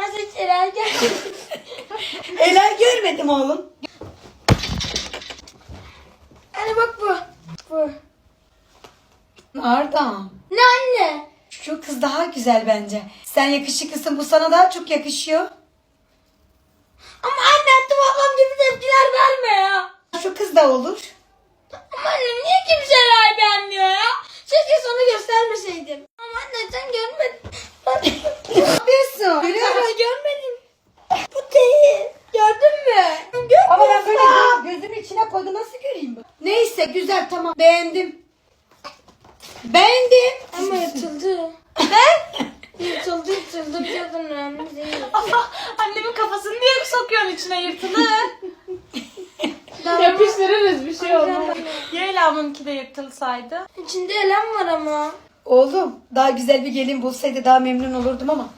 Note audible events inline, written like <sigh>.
Az hiç Eren gel. Helal görmedim oğlum. Anne bak bu. Bu. Arda. Ne anne? Şu kız daha güzel bence. Sen yakışıklısın bu sana daha çok yakışıyor. Ama anne Atıf ablam gibi tepkiler verme ya. Şu kız da olur. Ama anne niye kimseler beğenmiyor ya? Keşke sana göstermeseydim. Ama anne sen görmedin. Ne yapıyorsun? Görüyor Ama musun? Görmedim. Bu değil. Gördün mü? Görmüyorsun. Ama ben böyle gö- gözümün içine koydu nasıl göreyim ben? Neyse güzel tamam beğendim. Beğendim. Ama yırtıldı. Ne? <laughs> yırtıldı yırtıldı diyordun önemli değil. Annemin kafasını niye sokuyorsun içine yırtılır? Daha- <laughs> Yapıştırırız bir şey olmaz. Ya Ela'nınki de yırtılsaydı? İçinde elem var ama. Oğlum daha güzel bir gelin bulsaydı daha memnun olurdum ama